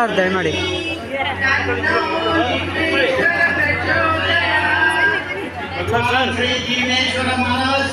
Sir ದಯಮಾಡಿ. ಬನ್ನಿ ಜೀವೇಶ್ವರ Maharaj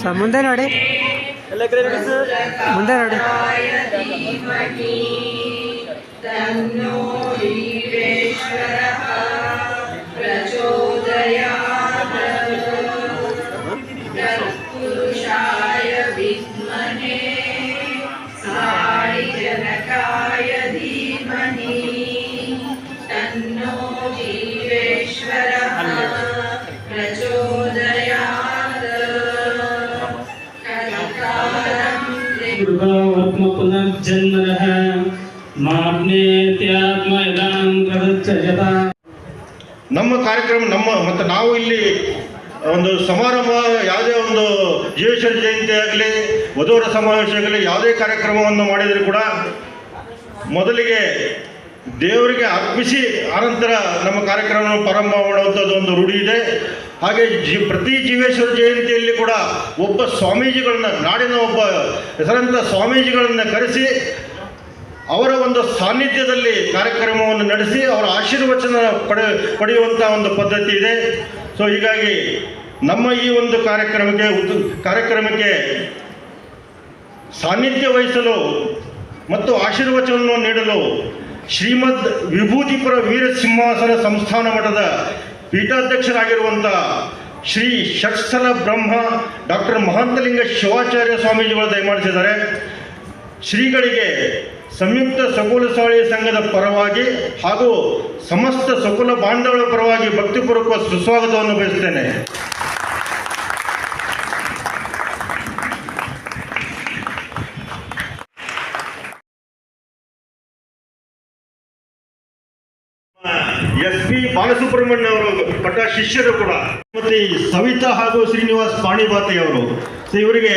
sir ಮುಂದೆ ನೋಡಿ. ಮುಂದೆ ನೋಡಿ. पुनर्जन्मनः माग्नेत्यात्म इदां प्रदच्यता ನಮ್ಮ ಕಾರ್ಯಕ್ರಮ ನಮ್ಮ ಮತ್ತು ನಾವು ಇಲ್ಲಿ ಒಂದು ಸಮಾರಂಭ ಯಾವುದೇ ಒಂದು ಜೀವೇಶ್ವರ ಜಯಂತಿ ಆಗಲಿ ವಧುವರ ಸಮಾವೇಶ ಆಗಲಿ ಯಾವುದೇ ಕಾರ್ಯಕ್ರಮವನ್ನು ಮಾಡಿದರೂ ಕೂಡ ಮೊದಲಿಗೆ ದೇವರಿಗೆ ಅರ್ಪಿಸಿ ಆನಂತರ ನಮ್ಮ ಕಾರ್ಯಕ್ರಮವನ್ನು ಪ್ರಾರಂಭ ಮಾಡುವಂಥದ್ದು ಒಂದು ರೂಢಿ ಇದೆ ಹಾಗೆ ಜಿ ಪ್ರತಿ ಜೀವೇಶ್ವರ ಜಯಂತಿಯಲ್ಲಿ ಕೂಡ ಒಬ್ಬ ಸ್ವಾಮೀಜಿಗಳನ್ನ, ನಾಡಿನ ಒಬ್ಬ ಹೆಸರಂತ ಸ್ವಾಮೀಜಿಗಳನ್ನು ಕರೆಸಿ ಅವರ ಒಂದು ಸಾನ್ನಿಧ್ಯದಲ್ಲಿ ಕಾರ್ಯಕ್ರಮವನ್ನು ನಡೆಸಿ ಅವರ ಆಶೀರ್ವಚನ ಪಡೆ ಪಡೆಯುವಂಥ ಒಂದು ಪದ್ಧತಿ ಇದೆ. ಸೊ ಹೀಗಾಗಿ ನಮ್ಮ ಈ ಒಂದು ಕಾರ್ಯಕ್ರಮಕ್ಕೆ ಕಾರ್ಯಕ್ರಮಕ್ಕೆ ಸಾನ್ನಿಧ್ಯ ವಹಿಸಲು ಮತ್ತು ಆಶೀರ್ವಚನವನ್ನು ನೀಡಲು ಶ್ರೀಮದ್ ವಿಭೂತಿಪುರ ವೀರಸಿಂಹಾಸನ ಸಂಸ್ಥಾನ ಮಠದ ಪೀಠಾಧ್ಯಕ್ಷರಾಗಿರುವಂಥ ಶ್ರೀ ಷಟ್ಸ್ಥಲ ಬ್ರಹ್ಮ ಡಾಕ್ಟರ್ ಮಹಾಂತಲಿಂಗ ಶಿವಾಚಾರ್ಯ ಸ್ವಾಮೀಜಿಗಳು ದಯಮಾಡಿಸಿದ್ದಾರೆ ಶ್ರೀಗಳಿಗೆ ಸಂಯುಕ್ತ ಸಕುಲ ಸಾಳಿ ಸಂಘದ ಪರವಾಗಿ ಹಾಗೂ ಸಮಸ್ತ ಸಕುಲ ಬಾಂಧವರ ಪರವಾಗಿ ಭಕ್ತಿಪೂರ್ವಕ ಸುಸ್ವಾಗತವನ್ನು ಬಯಸುತ್ತೇನೆ. ಎಸ್ ಪಿ ಬಾಲಸುಬ್ರಹ್ಮಣ್ಯ ಅವರು ಪಟ್ಟ ಶಿಷ್ಯರು ಕೂಡ. ಮತ್ತೆ ಸವಿತಾ ಹಾಗೂ ಶ್ರೀನಿವಾಸ್ ಪಾಣಿಬಾತಿ ಅವರು. ಇವರಿಗೆ